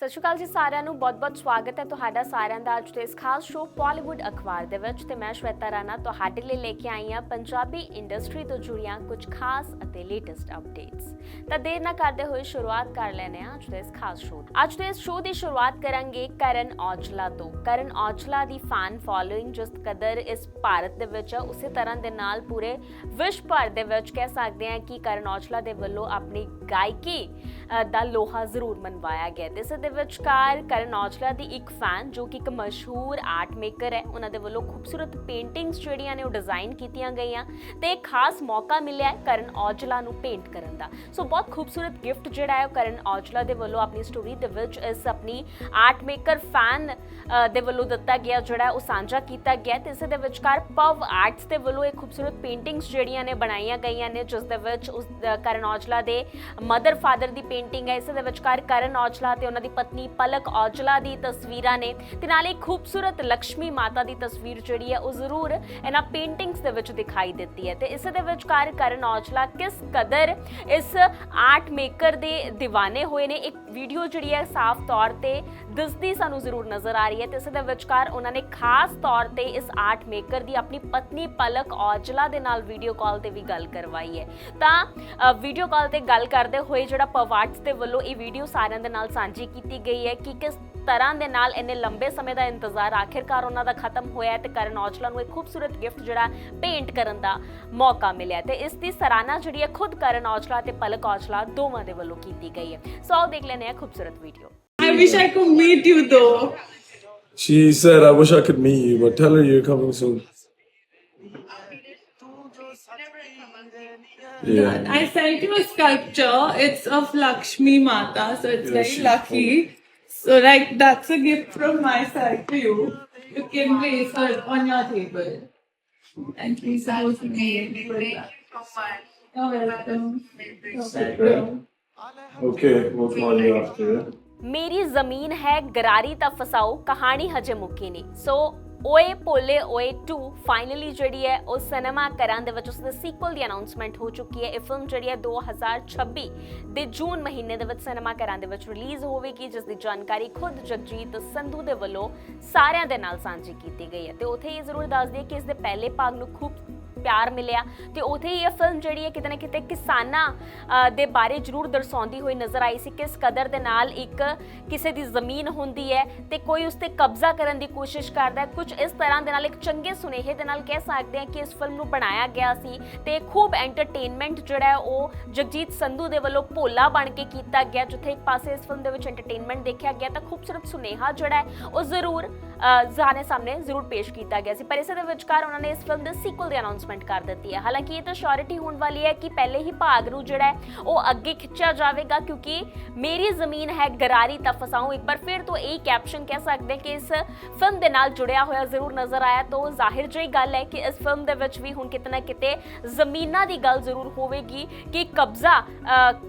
ਸਤਿ ਸ਼੍ਰੀ ਅਕਾਲ ਜੀ ਸਾਰਿਆਂ ਨੂੰ। ਬਹੁਤ-ਬਹੁਤ ਸਵਾਗਤ ਹੈ ਤੁਹਾਡਾ ਸਾਰਿਆਂ ਦਾ ਅੱਜ ਦੇ ਇਸ ਖਾਸ ਸ਼ੋਅ ਪਾਲੀਵੁੱਡ ਅਖਬਾਰ ਦੇ ਵਿੱਚ ਤੇ ਮੈਂ ਸ਼ਵੇਤਾ ਰਾਣਾ ਤੁਹਾਡੇ ਲਈ ਲੈ ਕੇ ਆਈ ਹਾਂ ਪੰਜਾਬੀ ਇੰਡਸਟਰੀ ਤੋਂ ਜੁੜੀਆਂ ਕੁਝ ਖਾਸ ਅਤੇ ਲੇਟੈਸਟ ਅਪਡੇਟਸ ਤਾਂ ਦੇਰ ਨਾ ਕਰਦੇ ਹੋਏ ਸ਼ੁਰੂਆਤ ਕਰ ਲੈਨੇ ਆ ਅੱਜ ਦੇ ਇਸ ਖਾਸ ਸ਼ੋਅ ਅੱਜ ਦੇ ਇਸ ਸ਼ੋਅ ਦੀ ਸ਼ੁਰੂਆਤ ਕਰਾਂਗੇ ਕਰਨ ਔਜਲਾ ਤੋਂ। ਕਰਨ ਔਜਲਾ ਦੀ ਫੈਨ ਫਾਲੋਇੰਗ ਜਿਸ ਕਦਰ ਇਸ ਭਾਰਤ ਦੇ ਵਿੱਚ ਹੈ ਉਸੇ ਤਰ੍ਹਾਂ ਦੇ ਨਾਲ ਪੂਰੇ ਵਿਸ਼ਵ ਭਰ ਦੇ ਵਿੱਚ ਕਹਿ ਸਕਦੇ ਹਾਂ ਕਿ ਕਰਨ ਔਜਲਾ ਦੇ ਵੱਲੋਂ ਆਪਣੀ ਗਾਇਕੀ ਦਾ ਲੋਹਾ ਜ਼ਰੂਰ ਮਨਵਾਇਆ ਗਿਆ ਤੇ ਇਸ ਦੇ ਵਿਚਕਾਰ ਕਰਨ ਔਜਲਾ ਦੀ ਇੱਕ ਫੈਨ ਜੋ ਕਿ ਇੱਕ ਮਸ਼ਹੂਰ ਆਰਟ ਮੇਕਰ ਹੈ, ਉਹਨਾਂ ਦੇ ਵੱਲੋਂ ਖੂਬਸੂਰਤ ਪੇਂਟਿੰਗਸ ਜਿਹੜੀਆਂ ਨੇ ਉਹ ਡਿਜ਼ਾਈਨ ਕੀਤੀਆਂ ਗਈਆਂ ਤੇ ਇੱਕ ਖਾਸ ਮੌਕਾ ਮਿਲਿਆ ਕਰਨ ਔਜਲਾ ਨੂੰ ਪੇਂਟ ਕਰਨ ਦਾ। ਸੋ ਬਹੁਤ ਖੂਬਸੂਰਤ ਗਿਫਟ ਜਿਹੜਾ ਹੈ ਉਹ ਕਰਨ ਔਜਲਾ ਦੇ ਵੱਲੋਂ ਆਪਣੀ ਸਟੋਰੀ ਦੇ ਵਿੱਚ ਇਸ ਆਪਣੀ ਆਰਟ ਮੇਕਰ ਫੈਨ ਦੇ ਵੱਲੋਂ ਦਿੱਤਾ ਗਿਆ, ਜਿਹੜਾ ਉਹ ਸਾਂਝਾ ਕੀਤਾ ਗਿਆ ਤੇ ਇਸ ਦੇ ਵਿਚਕਾਰ ਪਵ ਆਰਟਸ ਦੇ ਵੱਲੋਂ ਇੱਕ ਖੂਬਸੂਰਤ ਪੇਂਟਿੰਗਸ ਜਿਹੜੀਆਂ ਨੇ ਬਣਾਈਆਂ ਗਈਆਂ ਨੇ, ਜਿਸ ਦੇ ਵਿੱਚ ਉਸ ਕਰਨ ਔਜਲਾ ਦੇ ਮਦਰ ਫਾਦਰ ਦੀ ਪੇਂਟਿੰਗ ਹੈ। ਇਸ ਦੇ ਵਿਚਕਾਰ ਕਰਨ ਔਜਲਾ ਤੇ ਉਹਨਾਂ ਦੀ ਪਤਨੀ ਪਲਕ ਔਜਲਾ ਦੀ ਤਸਵੀਰਾਂ ਨੇ ਤੇ ਨਾਲ ਇੱਕ ਖੂਬਸੂਰਤ ਲక్ష్ਮੀ ਮਾਤਾ ਦੀ ਤਸਵੀਰ ਜਿਹੜੀ ਹੈ, ਉਹ ਜ਼ਰੂਰ ਇਹਨਾਂ ਪੇਂਟਿੰਗਸ ਦੇ ਵਿੱਚ ਦਿਖਾਈ ਦਿੱਤੀ ਹੈ। ਤੇ ਇਸ ਦੇ ਵਿਚਕਾਰ ਕਰਨ ਔਜਲਾ ਕਿਸ ਕਦਰ ਇਸ ਆਰਟ ਮੇਕਰ ਦੇ دیਵਾਨੇ ਹੋਏ ਨੇ, ਇੱਕ ਵੀਡੀਓ ਜਿਹੜੀ ਹੈ, ਸਾਫ਼ ਤੌਰ ਤੇ ਦਿਸਦੀ ਸਾਨੂੰ ਜ਼ਰੂਰ ਨਜ਼ਰ ਆ ਰਹੀ ਹੈ ਤੇ ਇਸ ਦੇ ਵਿਚਕਾਰ ਉਹਨਾਂ ਨੇ ਖਾਸ ਤੌਰ ਤੇ ਇਸ ਆਰਟ ਮੇਕਰ ਦੀ ਆਪਣੀ ਪਤਨੀ ਪਲਕ ਔਜਲਾ ਦੇ ਨਾਲ ਵੀਡੀਓ ਕਾਲ ਤੇ ਵੀ ਗੱਲ ਕਰਵਾਈ ਹੈ। ਤਾਂ ਵੀਡੀਓ ਕਾਲ ਤੇ ਗੱਲ ਕਰਦੇ ਹੋਏ ਜਿਹੜਾ ਪਵਾਰਟਸ ਦੇ ਵੱਲੋਂ ਇਹ ਵੀਡੀਓ ਸਾਰਿਆਂ ਦੇ ਨਾਲ ਸਾਂਝੀ ਕੀਤੀ ਗਈ ਹੈ ਕਿ ਕਿਸ ਤਰ੍ਹਾਂ ਦੇ ਨਾਲ ਇੰਨੇ ਲੰਬੇ ਸਮੇਂ ਦਾ ਇੰਤਜ਼ਾਰ ਆਖਿਰਕਾਰ ਉਹਨਾਂ ਦਾ ਖਤਮ ਹੋਇਆ ਤੇ ਕਰਨ ਔਜਲਾ ਨੂੰ ਇੱਕ ਖੂਬਸੂਰਤ ਗਿਫਟ ਜਿਹੜਾ ਪੇਂਟ ਕਰਨ ਦਾ ਮੌਕਾ ਮਿਲਿਆ ਤੇ ਇਸ ਦੀ ਸਰਾਹਨਾ ਜਿਹੜੀ ਹੈ ਖੁਦ ਕਰਨ ਔਜਲਾ ਤੇ ਪਲਕ ਔਜਲਾ ਦੋਵਾਂ ਦੇ ਵੱਲੋਂ ਕੀਤੀ ਗਈ ਹੈ। ਸੋ ਆਓ ਦੇਖ ਲੈਂਦੇ ਹਾਂ ਖੂਬਸੂਰਤ video I wish I could meet you though. She said, I wish I could meet you, but tell her you're coming soon. Yeah. I sent you a sculpture. It's of Lakshmi Mata, so it's Yeah, very she- lucky. So like that's a gift from my side to you. You can place her on your table. And please support me. You're welcome. You're welcome. Okay, we'll call you after. Yeah? ਮੇਰੀ ਜ਼ਮੀਨ ਹੈ ਗਰਾਰੀ ਤਾਂ ਫਸਾਓ ਕਹਾਣੀ ਹਜੇ ਮੁੱਕੀ ਨਹੀਂ ਸੋ ਓਏ ਪੋਲੇ ਓਏ 2 ਫਾਈਨਲੀ ਜਿਹੜੀ ਹੈ ਉਹ ਸਿਨੇਮਾ ਘਰਾਂ ਦੇ ਵਿੱਚ ਉਸ ਦੇ ਸੀਕਵਲ ਦੀ ਅਨਾਉਂਸਮੈਂਟ ਹੋ ਚੁੱਕੀ ਹੈ ਇਹ ਫਿਲਮ ਜਿਹੜੀ ਹੈ 2026 ਦੇ ਜੂਨ ਮਹੀਨੇ ਦੇ ਵਿੱਚ ਸਿਨੇਮਾ ਘਰਾਂ ਦੇ ਵਿੱਚ ਰਿਲੀਜ਼ ਹੋਵੇਗੀ ਜਿਸ ਦੀ ਜਾਣਕਾਰੀ ਖੁਦ ਜਗਜੀਤ ਸੰਧੂ ਦੇ ਵੱਲੋਂ ਸਾਰਿਆਂ ਦੇ ਨਾਲ ਸਾਂਝੀ ਕੀਤੀ ਗਈ ਹੈ ਤੇ ਉਥੇ ਇਹ ਜ਼ਰੂਰ ਦੱਸ ਦਈਏ ਕਿ ਇਸ ਦੇ ਪਹਿਲੇ ਭਾਗ ਨੂੰ ਖੂਬ ਪਿਆਰ ਮਿਲਿਆ ਤੇ ਉਥੇ ਹੀ ਇਹ ਫਿਲਮ ਜਿਹੜੀ ਹੈ ਕਿਤੇ ਨਾ ਕਿਤੇ ਕਿਸਾਨਾਂ ਦੇ ਬਾਰੇ ਜ਼ਰੂਰ ਦਰਸਾਉਂਦੀ ਹੋਈ ਨਜ਼ਰ ਆਈ ਸੀ ਕਿਸ ਕਦਰ ਦੇ ਨਾਲ ਇੱਕ ਕਿਸੇ ਦੀ ਜ਼ਮੀਨ ਹੁੰਦੀ ਹੈ ਤੇ ਕੋਈ ਉਸ ਤੇ ਕਬਜ਼ਾ ਕਰਨ ਦੀ ਕੋਸ਼ਿਸ਼ ਕਰਦਾ ਹੈ। ਕੁਝ ਇਸ ਤਰ੍ਹਾਂ ਦੇ ਨਾਲ ਇੱਕ ਚੰਗੇ ਸੁਨੇਹੇ ਦੇ ਨਾਲ ਕਹਿ ਸਕਦੇ ਹਾਂ ਕਿ ਇਸ ਫਿਲਮ ਨੂੰ ਬਣਾਇਆ ਗਿਆ ਸੀ ਤੇ ਖੂਬ ਐਂਟਰਟੇਨਮੈਂਟ ਜਿਹੜਾ ਹੈ ਉਹ ਜਗਜੀਤ ਸੰਧੂ ਦੇ ਵੱਲੋਂ ਭੋਲਾ ਬਣ ਕੇ ਕੀਤਾ ਗਿਆ ਜਿੱਥੇ ਇੱਕ ਪਾਸੇ ਇਸ ਫਿਲਮ ਦੇ ਵਿੱਚ ਐਂਟਰਟੇਨਮੈਂਟ ਦੇਖਿਆ ਗਿਆ ਤਾਂ ਖੂਬਸੂਰਤ ਸੁਨੇਹਾ ਜਿਹੜਾ ਹੈ ਉਹ ਜ਼ਰੂਰ ਅ, ਜ਼ਾਹਨੇ ਸਾਹਮਣੇ ਜ਼ਰੂਰ ਪੇਸ਼ ਕੀਤਾ ਗਿਆ ਸੀ। ਪਰ ਇਸੇ ਦੇ ਵਿਚਕਾਰ ਉਹਨਾਂ ਨੇ ਇਸ ਫਿਲਮ ਦੇ ਸੀਕਵਲ ਦੀ ਅਨਾਉਂਸਮੈਂਟ ਕਰ ਦਿੱਤੀ ਹੈ। ਹਾਲਾਂਕਿ ਇਹ ਤਾਂ ਸ਼ੋਰਿਟੀ ਹੋਣ ਵਾਲੀ ਹੈ ਕਿ ਪਹਿਲੇ ਹੀ ਭਾਗ ਨੂੰ ਜਿਹੜਾ ਉਹ ਅੱਗੇ ਖਿੱਚਿਆ ਜਾਵੇਗਾ ਕਿਉਂਕਿ ਮੇਰੀ ਜ਼ਮੀਨ ਹੈ ਗਰਾਰੀ ਤਾਂ ਫਸਾਉਂ। ਇੱਕ ਵਾਰ ਫਿਰ ਤੋਂ ਇਹ ਕੈਪਸ਼ਨ ਕਹਿ ਸਕਦੇ ਕਿ ਇਸ ਫਿਲਮ ਦੇ ਨਾਲ ਜੁੜਿਆ ਹੋਇਆ ਜ਼ਰੂਰ ਨਜ਼ਰ ਆਇਆ। ਤਾਂ ਜ਼ਾਹਿਰ ਜਿਹੀ ਗੱਲ ਹੈ ਕਿ ਇਸ ਫਿਲਮ ਦੇ ਵਿੱਚ ਵੀ ਹੁਣ ਕਿਤੇ ਨਾ ਕਿਤੇ ਜ਼ਮੀਨਾਂ ਦੀ ਗੱਲ ਜ਼ਰੂਰ ਹੋਵੇਗੀ ਕਿ ਕਬਜ਼ਾ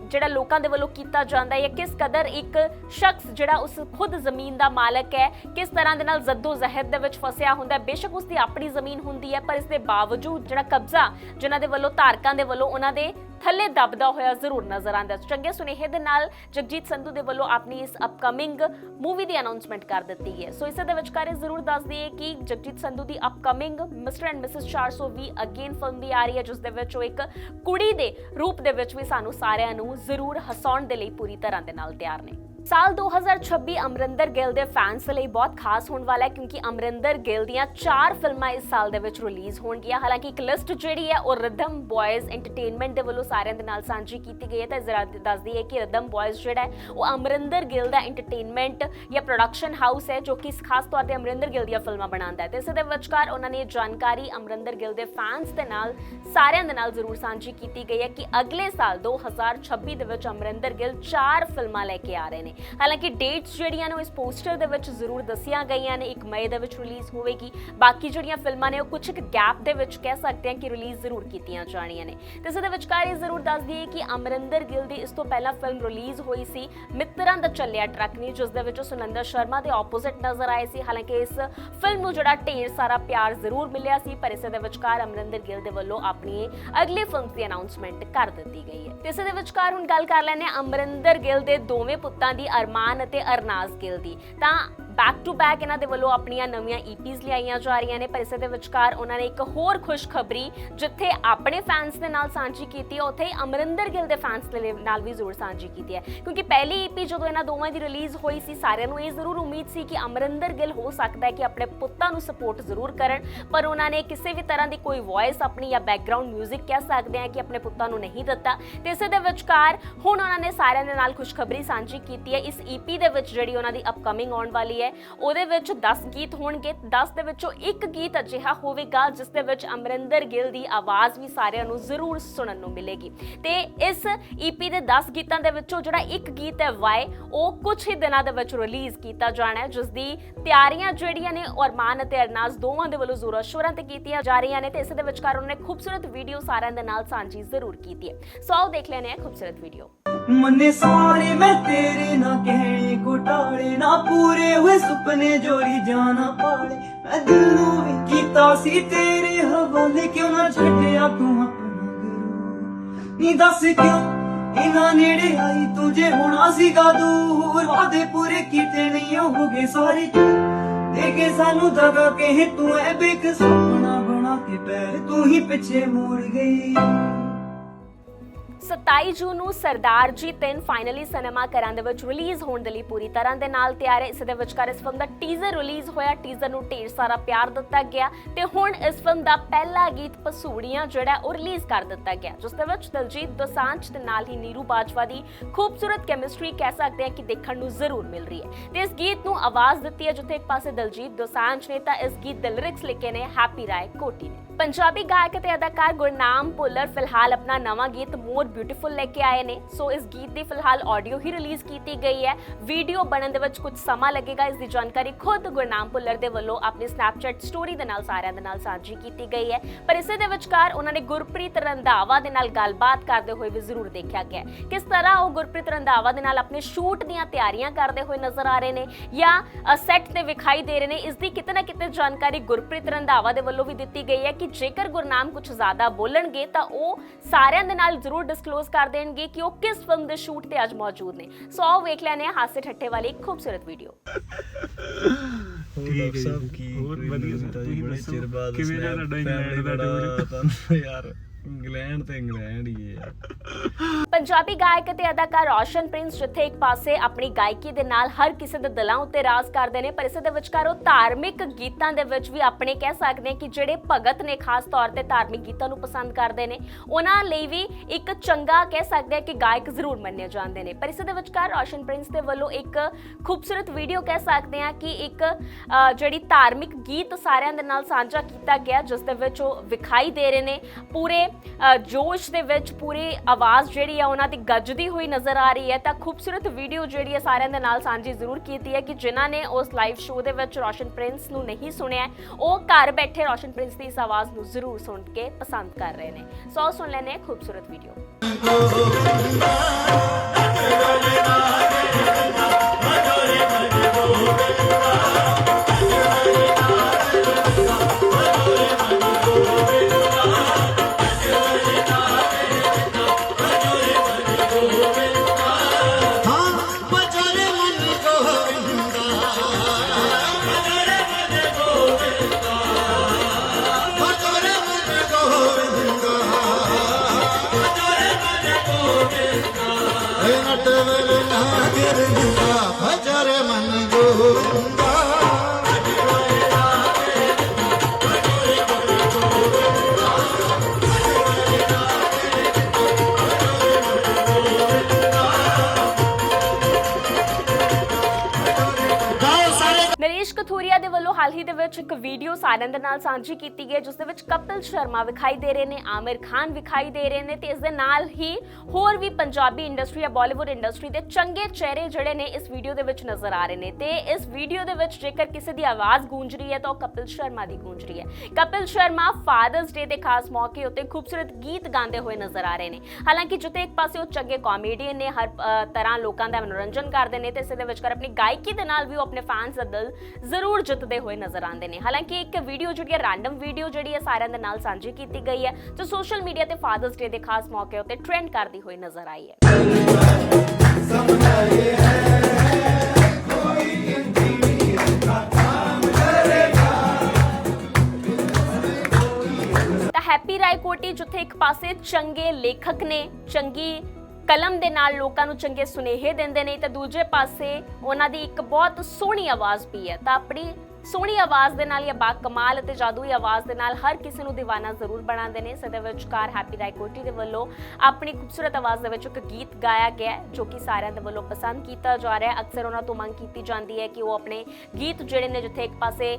ਜਿਹੜਾ ਲੋਕਾਂ ਦੇ ਵੱਲੋਂ ਕੀਤਾ ਜਾਂਦਾ ਹੈ ਜਾਂ ਕਿਸ ਕਦਰ ਇੱਕ ਸ਼ਖਸ ਜਿਹੜਾ ਉਸ ਖੁਦ ਜ਼ਮੀਨ ਦਾ ਮਾਲਕ ਹੈ, ਕਿਸ ਤਰ੍ਹਾਂ ਦੇ ਨਾਲ ਜ਼ੱਦੋ ਜ਼ਹਿਦ ਦੇ ਵਿੱਚ ਫਸਿਆ ਹੁੰਦਾ ਹੈ। ਬੇਸ਼ੱਕ ਉਸ ਦੀ ਆਪਣੀ ਜ਼ਮੀਨ ਹੁੰਦੀ ਹੈ, ਪਰ ਇਸ ਦੇ ਬਾਵਜੂਦ ਜਿਹੜਾ ਕਬਜ਼ਾ ਜਿਨ੍ਹਾਂ ਦੇ ਵੱਲੋਂ ਧਾਰਕਾਂ ਦੇ ਵੱਲੋਂ ਉਹਨਾਂ ਦੇ ਥੱਲੇ ਦਬਦਾ ਹੋਇਆ ਜ਼ਰੂਰ ਨਜ਼ਰ ਆਉਂਦਾ ਚੰਗੇ ਸੁਨੇਹੇ ਦੇ ਨਾਲ ਜਗਜੀਤ ਸੰਧੂ ਦੇ ਵੱਲੋਂ ਆਪਣੀ ਇਸ ਅਪਕਮਿੰਗ ਮੂਵੀ ਦੀ ਅਨਾਉਂਸਮੈਂਟ ਕਰ ਦਿੱਤੀ ਹੈ। ਸੋ ਇਸੇ ਦੇ ਵਿਚਕਾਰ ਜ਼ਰੂਰ ਦੱਸ ਦਈਏ ਕਿ ਜਗਜੀਤ ਸੰਧੂ ਦੀ upcoming mister and missus 420 again film ਦੀ ਆ ਰਹੀ ਹੈ, ਜਿਸ ਦੇ ਵਿੱਚ ਉਹ ਇੱਕ ਕੁੜੀ ਦੇ ਰੂਪ ਦੇ ਵਿੱਚ ਵੀ ਸਾਨੂੰ ਸਾਰਿਆਂ ਨੂੰ ਜ਼ਰੂਰ ਹਸਾਉਣ ਦੇ ਲਈ ਪੂਰੀ ਤਰ੍ਹਾਂ ਦੇ ਨਾਲ ਤਿਆਰ ਨੇ। ਸਾਲ 2026 ਅਮਰਿੰਦਰ ਗਿੱਲ ਦੇ ਫੈਨਸ ਲਈ ਬਹੁਤ ਖਾਸ ਹੋਣ ਵਾਲਾ ਹੈ, ਕਿਉਂਕਿ ਅਮਰਿੰਦਰ ਗਿੱਲ ਦੀਆਂ ਚਾਰ ਫਿਲਮਾਂ ਇਸ ਸਾਲ ਦੇ ਵਿੱਚ ਰਿਲੀਜ਼ ਹੋਣਗੀਆਂ। ਹਾਲਾਂਕਿ ਇੱਕ ਲਿਸਟ ਜਿਹੜੀ ਹੈ, ਉਹ ਰਿਦਮ ਬॉयਜ਼ ਐਂਟਰਟੇਨਮੈਂਟ ਦੇ ਵੱਲੋਂ ਸਾਰਿਆਂ ਦੇ ਨਾਲ ਸਾਂਝੀ ਕੀਤੀ ਗਈ ਹੈ ਤਾਂ ਜ਼ਰਾ ਦੱਸਦੀ ਹੈ ਕਿ ਰਿਦਮ ਬॉयਜ਼ ਜਿਹੜਾ ਹੈ, ਉਹ ਅਮਰਿੰਦਰ ਗਿੱਲ ਦਾ ਐਂਟਰਟੇਨਮੈਂਟ ਜਾਂ ਪ੍ਰੋਡਕਸ਼ਨ ਹਾਊਸ ਹੈ, ਜੋ ਕਿ ਖਾਸ ਤੌਰ ਤੇ ਅਮਰਿੰਦਰ ਗਿੱਲ ਦੀਆਂ ਫਿਲਮਾਂ ਬਣਾਉਂਦਾ ਹੈ। ਤੇ ਇਸੇ ਦੇ ਵਿਚਕਾਰ ਉਹਨਾਂ ਨੇ ਇਹ ਜਾਣਕਾਰੀ ਅਮਰਿੰਦਰ ਗਿੱਲ ਦੇ ਫੈਨਸ ਦੇ ਨਾਲ, ਸਾਰਿਆਂ ਦੇ ਨਾਲ ਜ਼ਰੂਰ ਸਾਂਝੀ ਕੀਤੀ ਗਈ ਹੈ ਕਿ ਅਗਲੇ ਸਾਲ 2026 ਦੇ ਵਿੱਚ ਅਮਰਿੰਦਰ ਗਿੱਲ ਚਾਰ ਫਿਲਮਾਂ ਲੈ ਕੇ ਆ ਰਹੇ ਨੇ। ਹਾਲਾਂਕਿ ਡੇਟਸ ਜਿਹੜੀਆਂ ਨੇ ਉਹ ਇਸ ਪੋਸਟਰ ਦੇ ਵਿੱਚ ਜ਼ਰੂਰ ਦੱਸੀਆਂ ਗਈਆਂ ਨੇ। 1 ਮਈ ਦੇ ਵਿੱਚ ਰਿਲੀਜ਼ ਹੋਵੇਗੀ। ਬਾਕੀ ਜਿਹੜੀਆਂ ਫਿਲਮਾਂ ਨੇ ਉਹ ਕੁਝ ਇੱਕ ਗੈਪ ਦੇ ਵਿੱਚ ਕਹਿ ਸਕਦੇ ਹਾਂ ਕਿ ਰਿਲੀਜ਼ ਜ਼ਰੂਰ ਕੀਤੀਆਂ ਜਾਣੀਆਂ ਨੇ। ਤੇ ਇਸ ਦੇ ਵਿਚਕਾਰ ਇਹ ਜ਼ਰੂਰ ਦੱਸ ਦਈਏ ਕਿ ਅਮਰਿੰਦਰ ਗਿੱਲ ਦੀ ਇਸ ਤੋਂ ਪਹਿਲਾਂ ਫਿਲਮ ਰਿਲੀਜ਼ ਹੋਈ ਸੀ ਮਿੱਤਰਾਂ ਦਾ ਚੱਲਿਆ ਟਰੱਕ ਨਹੀਂ ਜਿਸ ਦੇ ਵਿੱਚ ਸੁਨੰਦਰ ਸ਼ਰਮਾ ਦੇ ਆਪੋਜ਼ਿਟ ਨਜ਼ਰ ਆਏ ਸੀ। ਹਾਲਾਂਕਿ ਇਸ ਫਿਲਮ ਨੂੰ ਜਿਹੜਾ ਢੇਰ ਸਾਰਾ ਪਿਆਰ ਜ਼ਰੂਰ ਮਿਲਿਆ ਸੀ, ਪਰ ਇਸੇ ਦੇ ਵਿਚਕਾਰ ਅਮਰਿੰਦਰ ਗਿੱਲ ਦੇ ਵੱਲੋਂ ਆਪਣੀ ਅਗਲੀ ਫਿਲਮ ਦੀ ਅਨਾਉਂਸਮੈਂਟ ਕਰ ਦਿੱਤੀ ਗਈ ਹੈ। ਤੇ ਇਸ ਦੇ ਵਿਚਕਾਰ ਹੁਣ ਗੱਲ ਕਰ ਲੈਂਦੇ ਹਾਂ ਅਮਰਿੰਦਰ ਗਿੱਲ ਦੇ ਦੋਵੇਂ ਪੁੱਤਾਂ ਦੀ ਦੀ ਅਰਮਾਨ ਅਤੇ ਅਰਨਾਜ਼ ਗਿੱਲ ਦੀ। ਤਾਂ ਬੈਕ ਟੂ ਬੈਕ ਇਹਨਾਂ ਦੇ ਵੱਲੋਂ ਆਪਣੀਆਂ ਨਵੀਆਂ e ਈਪੀਜ਼ ਲਿਆਈਆਂ ਜਾ ਰਹੀਆਂ ਨੇ, ਪਰ ਇਸੇ ਦੇ ਵਿਚਕਾਰ ਉਹਨਾਂ ਨੇ ਇੱਕ ਹੋਰ ਖੁਸ਼ਖਬਰੀ ਜਿੱਥੇ ਆਪਣੇ ਫੈਨਸ ਦੇ ਨਾਲ ਸਾਂਝੀ ਕੀਤੀ ਹੈ, ਉੱਥੇ ਹੀ ਅਮਰਿੰਦਰ ਗਿੱਲ ਦੇ ਫੈਨਸ ਦੇ ਨਾਲ ਵੀ ਜ਼ਰੂਰ ਸਾਂਝੀ ਕੀਤੀ ਹੈ। ਕਿਉਂਕਿ ਪਹਿਲੀ ਈਪੀ ਜਦੋਂ ਇਹਨਾਂ ਦੋਵਾਂ ਦੀ ਰਿਲੀਜ਼ ਹੋਈ ਸੀ, ਸਾਰਿਆਂ ਨੂੰ ਇਹ ਜ਼ਰੂਰ ਉਮੀਦ ਸੀ ਕਿ ਅਮਰਿੰਦਰ ਗਿੱਲ ਹੋ ਸਕਦਾ ਹੈ ਕਿ ਆਪਣੇ ਪੁੱਤਾਂ ਨੂੰ ਸਪੋਰਟ ਜ਼ਰੂਰ ਕਰਨ, ਪਰ ਉਹਨਾਂ ਨੇ ਕਿਸੇ ਵੀ ਤਰ੍ਹਾਂ ਦੀ ਕੋਈ ਵੌਇਸ ਆਪਣੀ ਜਾਂ ਬੈਕਗ੍ਰਾਉਂਡ 뮤직 ਕਹਿ ਸਕਦੇ ਆ ਕਿ ਆਪਣੇ ਪੁੱਤਾਂ ਨੂੰ ਨਹੀਂ ਦਿੱਤਾ। ਤੇ ਇਸੇ ਦੇ ਵਿਚਕਾਰ ਹੁਣ ਉਹਨਾਂ ਨੇ ਸਾਰਿਆਂ ਦੇ ਨਾਲ ਖੁਸ਼ਖਬਰੀ ਸਾਂਝੀ ਕੀਤੀ ਹੈ। ਇਸ ਈਪੀ ਦੇ ਵਿੱਚ ਜਿਹੜੀ ਉਹਨਾਂ ਦੀ ਅਪਕਮਿੰਗ ਆਉਣ ਵਾਲੀ ਹੈ ਉਹਦੇ ਵਿੱਚ 10 ਗੀਤ ਹੋਣਗੇ 10 ਦੇ ਵਿੱਚੋਂ ਇੱਕ ਗੀਤ ਅਜਿਹਾ ਹੋਵੇਗਾ, ਜਿਸ ਦੇ ਵਿੱਚ ਅਮਰਿੰਦਰ ਗਿੱਲ ਦੀ ਆਵਾਜ਼ ਵੀ ਸਾਰਿਆਂ ਨੂੰ ਜ਼ਰੂਰ ਸੁਣਨ ਨੂੰ ਮਿਲੇਗੀ। ਤੇ ਇਸ ਈਪੀ ਦੇ 10 ਗੀਤਾਂ ਦੇ ਵਿੱਚੋਂ ਜਿਹੜਾ ਇੱਕ ਗੀਤ ਹੈ ਵਾਈ ਉਹ ਕੁਝ ਹੀ ਦਿਨਾਂ ਦੇ ਵਿੱਚ ਰਿਲੀਜ਼ ਕੀਤਾ ਜਾਣਾ ਹੈ ਜਿਸ ਦੀ ਤਿਆਰੀਆਂ ਜਿਹੜੀਆਂ ਨੇ ਅਰਮਾਨ ਅਤੇ ਅਰਨਾਜ਼ ਦੋਵਾਂ ਦੇ ਵੱਲੋਂ ਜ਼ੋਰਾਂ ਸ਼ੋਰਾਂ ਤੇ ਕੀਤੀਆਂ ਜਾ ਰਹੀਆਂ ਨੇ ਤੇ ਇਸੇ ਦੇ ਵਿਚਕਾਰ ਉਹਨਾਂ ਨੇ ਖੂਬਸੂਰਤ ਵੀਡੀਓ ਸਾਰਿਆਂ ਦੇ ਨਾਲ ਸਾਂਝੀ ਜ਼ਰੂਰ ਕੀਤੀ ਹੈ। ਸੋ ਆਓ ਦੇਖ ਲੈਣੇ ਆ ਖੂਬਸੂਰਤ ਵੀਡੀਓ ਮੰਨੇ ਸਾਰੇ ਮੈਂ ਤੇਰੇ ਨਾ ਕਹਿਣੇ, ਘੁਟਾਲੇ ਨਾ ਪੂਰੇ ਹੋਏ, ਸੁਪਨੇ ਜੋਰੀ ਜਾਣਾ ਪਾਲੇ। ਮੈਂ ਦਿਲ ਨੂੰ ਵੀ ਕੀਤਾ ਸੀ ਤੇਰੇ ਹਵਾਲੇ, ਕਿਉਂ ਨਾ ਛੱਡਿਆ ਤੂੰ ਆਪਣਾ ਗੁਰੂ? ਨੀ ਦੱਸ ਕਿਉਂ ਇਨਾ ਨੇੜੇ ਆਈ ਤੂੰ ਜੇ ਹੋਣਾ ਸੀਗਾ ਦੂਰ? ਵਾਦੇ ਪੂਰੇ ਕੀਤੇ ਨਹੀਂ ਹੋ ਗਏ ਸਾਰੇ ਝੂਠ। ਦੇ ਕੇ ਸਾਨੂੰ ਦਗਾ ਕਹੇ, ਤੂੰ ਐ ਬੇਕ ਸੁਪਨਾ ਬਣਾ ਕੇ ਪੈਰ, ਤੂੰ ਹੀ ਪਿੱਛੇ ਮੋੜ ਗਈ। 27 ਜੂਨ ਨੂੰ ਸਰਦਾਰ ਜੀ 3 ਫਾਈਨਲੀ ਸਿਨੇਮਾ ਘਰਾਂ ਦੇ ਵਿੱਚ ਰਿਲੀਜ਼ ਹੋਣ ਦੇ ਲਈ ਪੂਰੀ ਤਰ੍ਹਾਂ ਦੇ ਨਾਲ ਤਿਆਰ ਹੈ। ਇਸ ਦੇ ਵਿਚਕਾਰ ਇਸ ਫਿਲਮ ਦਾ ਟੀਜ਼ਰ ਰਿਲੀਜ਼ ਹੋਇਆ। ਟੀਜ਼ਰ ਨੂੰ ਢੇਰ ਸਾਰਾ ਪਿਆਰ ਦਿੱਤਾ ਗਿਆ ਤੇ ਹੁਣ ਇਸ ਫਿਲਮ ਦਾ ਪਹਿਲਾ ਗੀਤ ਪਸੂੜੀਆਂ ਜਿਹੜਾ ਉਹ ਰਿਲੀਜ਼ ਕਰ ਦਿੱਤਾ ਗਿਆ। ਜਿਸ ਦੇ ਵਿੱਚ ਦਲਜੀਤ ਦੋਸਾਂਝ ਤੇ ਨਾਲ ਹੀ ਨੀਰੂ ਬਾਜਵਾ ਦੀ ਖੂਬਸੂਰਤ ਕੈਮਿਸਟਰੀ ਕਹਿ ਸਕਦੇ ਹਾਂ ਕਿ ਦੇਖਣ ਨੂੰ ਜ਼ਰੂਰ ਮਿਲ ਰਹੀ ਹੈ। ਤੇ ਇਸ ਗੀਤ ਨੂੰ ਆਵਾਜ਼ ਦਿੱਤੀ ਹੈ ਜਿੱਥੇ ਇੱਕ ਪਾਸੇ ਦਲਜੀਤ ਦੋਸਾਂਝ ਨੇ ਤਾਂ ਇਸ ਗੀਤ ਦੇ ਲਿਰਿਕਸ ਲਿਖੇ ਨੇ ਹੈਪੀ ਰਾਏ ਕੋਟੀ ਨੇ ਪੰਜਾਬੀ ਗਾਇਕ ਅਤੇ ਅਦਾਕਾਰ ਗੁਰਨਾਮ ਭੁੱਲਰ ਫਿਲਹਾਲ ਆਪਣਾ ਨਵਾਂ ਗੀਤ ਮੋਰ ਬਿਊਟੀਫੁਲ ਲੈ ਕੇ ਆਏ ਨੇ। ਸੋ ਇਸ ਗੀਤ ਦੀ ਫਿਲਹਾਲ ਆਡੀਓ ਹੀ ਰਿਲੀਜ਼ ਕੀਤੀ ਗਈ ਹੈ। ਵੀਡੀਓ ਬਣਨ ਦੇ ਵਿੱਚ ਕੁਝ ਸਮਾਂ ਲੱਗੇਗਾ। ਇਸ ਦੀ ਜਾਣਕਾਰੀ ਖੁਦ ਗੁਰਨਾਮ ਭੁੱਲਰ ਦੇ ਵੱਲੋਂ ਆਪਣੀ ਸਨੈਪਚੈਟ ਸਟੋਰੀ ਦੇ ਨਾਲ ਸਾਰਿਆਂ ਦੇ ਨਾਲ ਸਾਂਝੀ ਕੀਤੀ ਗਈ ਹੈ। ਪਰ ਇਸੇ ਦੇ ਵਿਚਕਾਰ ਉਹਨਾਂ ਨੇ ਗੁਰਪ੍ਰੀਤ ਰੰਧਾਵਾ ਦੇ ਨਾਲ ਗੱਲਬਾਤ ਕਰਦੇ ਹੋਏ ਵੀ ਜ਼ਰੂਰ ਦੇਖਿਆ ਗਿਆ ਕਿਸ ਤਰ੍ਹਾਂ ਉਹ ਗੁਰਪ੍ਰੀਤ ਰੰਧਾਵਾ ਦੇ ਨਾਲ ਆਪਣੇ ਸ਼ੂਟ ਦੀਆਂ ਤਿਆਰੀਆਂ ਕਰਦੇ ਹੋਏ ਨਜ਼ਰ ਆ ਰਹੇ ਨੇ ਜਾਂ ਸੈੱਟ ਤੇ ਵਿਖਾਈ ਦੇ ਰਹੇ ਨੇ, ਇਸ ਦੀ ਕਿਤੇ ਨਾ ਕਿਤੇ ਜਾਣਕਾਰੀ ਗੁਰਪ੍ਰੀਤ ਰੰਧਾਵਾ ਦੇ ਵੱਲੋਂ ਵੀ ਦਿੱਤੀ ਗਈ ਹੈ ਕਿ ਜੇਕਰ ਗੁਰਨਾਮ ਕੁਝ ਜ਼ਿਆਦਾ ਬੋਲਣਗੇ ਤਾਂ ਉਹ ਸਾਰਿਆਂ ਦੇ ਨਾਲ ਜ਼ਰੂਰ ਡਿਸਕਲੋਜ਼ ਕਰ ਦੇਣਗੇ ਕਿ ਉਹ ਕਿਸ ਫਿਲਮ ਦੇ ਸ਼ੂਟ ਤੇ ਅੱਜ ਮੌਜੂਦ ਨੇ। ਸੋ ਆਓ ਵੇਖ ਲੈਣੇ ਆ ਹਾਸੇ ਠੱਠੇ ਵਾਲੀ ਇੱਕ ਖੂਬਸੂਰਤ ਵੀਡੀਓ ਠੀਕ ਹੈ ਸਭ ਜੀ ਕੀ ਹੋਰ ਵਧੀਆ ਤੁਸੀਂ ਬੜੇ ਚਿਰ ਬਾਅਦ ਕਿਵੇਂ ਦਾ ਤੁਹਾਡਾ ਇੰਗਲੈਂਡ ਦਾ ਟੂਰ ਯਾਰ ਇੰਗਲੈਂਡ ਤੇ ਇੰਗਲੈਂਡ ਹੀ ਹੈ ਪੰਜਾਬੀ ਗਾਇਕ ਅਤੇ ਅਦਾਕਾਰ ਰੌਸ਼ਨ ਪ੍ਰਿੰਸ ਜਿੱਥੇ ਇੱਕ ਪਾਸੇ ਆਪਣੀ ਗਾਇਕੀ ਦੇ ਨਾਲ ਹਰ ਕਿਸੇ ਦੇ ਦਿਲਾਂ ਉੱਤੇ ਰਾਜ ਕਰਦੇ ਨੇ, ਪਰ ਇਸੇ ਦੇ ਵਿਚਕਾਰ ਉਹ ਧਾਰਮਿਕ ਗੀਤਾਂ ਦੇ ਵਿੱਚ ਵੀ ਆਪਣੇ ਕਹਿ ਸਕਦੇ ਹਾਂ ਕਿ ਜਿਹੜੇ ਭਗਤ ਨੇ ਖਾਸ ਤੌਰ ਤੇ ਧਾਰਮਿਕ ਗੀਤਾਂ ਨੂੰ ਪਸੰਦ ਕਰਦੇ ਨੇ, ਉਹਨਾਂ ਲਈ ਵੀ ਇੱਕ ਚੰਗਾ ਕਹਿ ਸਕਦੇ ਹਾਂ ਕਿ ਗਾਇਕ ਜ਼ਰੂਰ ਮੰਨੇ ਜਾਂਦੇ ਨੇ। ਪਰ ਇਸੇ ਦੇ ਵਿਚਕਾਰ ਰੌਸ਼ਨ ਪ੍ਰਿੰਸ ਦੇ ਵੱਲੋਂ ਇੱਕ ਖੂਬਸੂਰਤ ਵੀਡੀਓ ਕਹਿ ਸਕਦੇ ਹਾਂ ਕਿ ਇੱਕ ਜਿਹੜੀ ਧਾਰਮਿਕ ਗੀਤ ਸਾਰਿਆਂ ਦੇ ਨਾਲ ਸਾਂਝਾ ਕੀਤਾ ਗਿਆ, ਜਿਸ ਦੇ ਵਿੱਚ ਉਹ ਵਿਖਾਈ ਦੇ ਰਹੇ ਨੇ। ਪੂਰੇ ਜੋਸ਼ ਦੇ ਵਿੱਚ ਪੂਰੀ ਆਵਾਜ਼ ਜਿਹੜੀ ਹੈ ਉਹਨਾਂ ਦੀ ਗੱਜਦੀ ਹੋਈ ਨਜ਼ਰ ਆ ਰਹੀ ਹੈ। ਤਾਂ ਖੂਬਸੂਰਤ ਵੀਡੀਓ ਜਿਹੜੀ ਹੈ ਸਾਰਿਆਂ ਦੇ ਨਾਲ ਸਾਂਝੀ ਜ਼ਰੂਰ ਕੀਤੀ ਹੈ ਕਿ ਜਿਨ੍ਹਾਂ ਨੇ ਉਸ ਲਾਈਵ ਸ਼ੋਅ ਦੇ ਵਿੱਚ ਰੌਸ਼ਨ ਪ੍ਰਿੰਸ ਨੂੰ ਨਹੀਂ ਸੁਣਿਆ ਉਹ ਘਰ ਬੈਠੇ ਰੌਸ਼ਨ ਪ੍ਰਿੰਸ ਦੀ ਇਸ ਆਵਾਜ਼ ਨੂੰ ਜ਼ਰੂਰ ਸੁਣ ਕੇ ਪਸੰਦ ਕਰ ਰਹੇ ਨੇ। ਸੋ ਸੁਣ ਲੈਂਦੇ ਖੂਬਸੂਰਤ ਵੀਡੀਓ oh you. ਹਾਲ ਹੀ ਦੇ ਵਿੱਚ ਇੱਕ ਵੀਡੀਓ ਸਾਰਿਆਂ ਦੇ ਨਾਲ ਸਾਂਝੀ ਕੀਤੀ ਗਈ ਹੈ, ਜਿਸ ਦੇ ਵਿੱਚ ਕਪਿਲ ਸ਼ਰਮਾ ਵਿਖਾਈ ਦੇ ਰਹੇ ਨੇ, ਆਮਿਰ ਖਾਨ ਵਿਖਾਈ ਦੇ ਰਹੇ ਨੇ ਤੇ ਇਸ ਦੇ ਨਾਲ ਹੀ ਹੋਰ ਵੀ ਪੰਜਾਬੀ ਇੰਡਸਟਰੀ ਜਾਂ ਬਾਲੀਵੁੱਡ ਇੰਡਸਟਰੀ ਦੇ ਚੰਗੇ ਚਿਹਰੇ ਜਿਹੜੇ ਨੇ ਇਸ ਵੀਡੀਓ ਦੇ ਵਿੱਚ ਨਜ਼ਰ ਆ ਰਹੇ ਨੇ ਤੇ ਇਸ ਵੀਡੀਓ ਦੇ ਵਿੱਚ ਜੇਕਰ ਕਿਸੇ ਦੀ ਆਵਾਜ਼ ਗੂੰਜ ਰਹੀ ਹੈ, ਤਾਂ ਉਹ ਕਪਿਲ ਸ਼ਰਮਾ ਦੀ ਗੂੰਜ ਰਹੀ ਹੈ। ਕਪਿਲ ਸ਼ਰਮਾ ਫਾਦਰਸ ਡੇ ਦੇ ਖਾਸ ਮੌਕੇ ਉੱਤੇ ਖੂਬਸੂਰਤ ਗੀਤ ਗਾਉਂਦੇ ਹੋਏ ਨਜ਼ਰ ਆ ਰਹੇ ਨੇ। ਹਾਲਾਂਕਿ ਜਿੱਥੇ ਇੱਕ ਪਾਸੇ ਉਹ ਚੰਗੇ ਕਾਮੇਡੀਅਨ ਨੇ, ਹਰ ਤਰ੍ਹਾਂ ਲੋਕਾਂ ਦਾ ਮਨੋਰੰਜਨ ਕਰਦੇ ਨੇ ਤੇ ਇਸੇ ਦੇ ਵਿਚਕਾਰ ਆਪਣੀ ਗਾਇਕੀ ਦੇ ਨਾਲ ਵੀ ਉਹ ਆਪਣੇ ਫੈਨਸ ਦਾ ਦਿਲ ਜ਼ਰੂਰ ਜਿੱਤਦੇ ਹੋਏ ਨਜ਼ਰ ਆਉਂਦੇ ਨੇ। ਹਾਲਾਂਕਿ ਇੱਕ ਵੀਡੀਓ ਜਿਹੜੀ ਹੈ ਰੈਂਡਮ ਵੀਡੀਓ ਜਿਹੜੀ ਹੈ, ਸਾਰਿਆਂ ਦੇ ਨਾਲ ਸਾਂਝੀ ਕੀਤੀ ਗਈ ਹੈ, ਜੋ ਸੋਸ਼ਲ ਮੀਡੀਆ ਤੇ ਫਾਦਰਸ ਡੇ ਦੇ ਖਾਸ ਮੌਕੇ ਉੱਤੇ ਟ੍ਰੈਂਡ ਕਰਦੀ ਹੋਈ ਨਜ਼ਰ ਆਈ ਹੈ। ਹੈਪੀ ਰਾਏਕੋਟੀ ਜਿੱਥੇ ਇੱਕ ਪਾਸੇ ਚੰਗੇ ਲੇਖਕ ਨੇ, ਚੰਗੀ ਕਲਮ ਦੇ ਨਾਲ ਲੋਕਾਂ ਨੂੰ ਚੰਗੇ ਸੁਨੇਹੇ ਦਿੰਦੇ ਨੇ, ਤੇ ਦੂਜੇ ਪਾਸੇ ਉਹਨਾਂ ਦੀ ਇੱਕ ਬਹੁਤ ਸੋਹਣੀ ਆਵਾਜ਼ ਵੀ ਹੈ। ਤਾਂ ਆਪਣੀ ਸੋਹਣੀ ਆਵਾਜ਼ ਦੇ ਨਾਲ ਜਾਂ ਬਾ ਕਮਾਲ ਅਤੇ ਜਾਦੂਈ ਆਵਾਜ਼ ਦੇ ਨਾਲ ਹਰ ਕਿਸੇ ਨੂੰ دیਵਾਨਾ ਜ਼ਰੂਰ ਬਣਾਉਂਦੇ ਨੇ। ਸਦੇ ਵਿਚਕਾਰ ਹੈਪੀ ਰਾਏਕੋਟੀ ਦੇ ਵੱਲੋਂ ਆਪਣੀ ਖੂਬਸੂਰਤ ਆਵਾਜ਼ ਦੇ ਵਿੱਚ ਇੱਕ ਗੀਤ ਗਾਇਆ ਗਿਆ ਜੋ ਕਿ ਸਾਰਿਆਂ ਦੇ ਵੱਲੋਂ ਪਸੰਦ ਕੀਤਾ ਜਾ ਰਿਹਾ ਹੈ। ਅਕਸਰ ਉਹਨਾਂ ਤੋਂ ਮੰਗ ਕੀਤੀ ਜਾਂਦੀ ਹੈ ਕਿ ਉਹ ਆਪਣੇ ਗੀਤ ਜਿਹੜੇ ਨੇ ਜਿੱਥੇ ਇੱਕ ਪਾਸੇ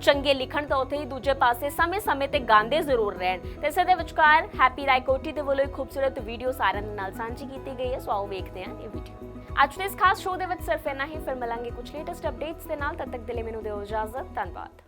ਚੰਗੇ ਲਿਖਣ ਤਾਂ ਉੱਥੇ ਹੀ ਦੂਜੇ ਪਾਸੇ ਸਮੇਂ-ਸਮੇਂ ਤੇ ਗਾਉਂਦੇ ਜ਼ਰੂਰ ਰਹਿਣ। ਤੇ ਇਸੇ ਦੇ ਵਿਚਕਾਰ ਹੈਪੀ ਰਾਏਕੋਟੀ ਦੇ ਵੱਲੋਂ ਇੱਕ ਖੂਬਸੂਰਤ ਵੀਡੀਓ ਸਾਰਿਆਂ ਦੇ ਨਾਲ ਸਾਂਝੀ ਕੀਤੀ ਗਈ ਹੈ। ਸੋ ਆਓ ਵੇਖਦੇ ਹਾਂ ਇਹ ਵੀਡੀਓ ਅੱਜ ਦੇ ਇਸ ਖਾਸ ਸ਼ੋਅ ਦੇ ਵਿੱਚ ਸਿਰਫ ਇੰਨਾ ਹੀ। ਫਿਰ ਮਿਲਾਂਗੇ ਕੁਝ ਲੇਟੈਸਟ ਅਪਡੇਟਸ ਦੇ ਨਾਲ। ਤਦ ਤੱਕ ਦੇ ਲਈ ਮੈਨੂੰ ਦਿਓ ਇਜਾਜ਼ਤ। ਧੰਨਵਾਦ।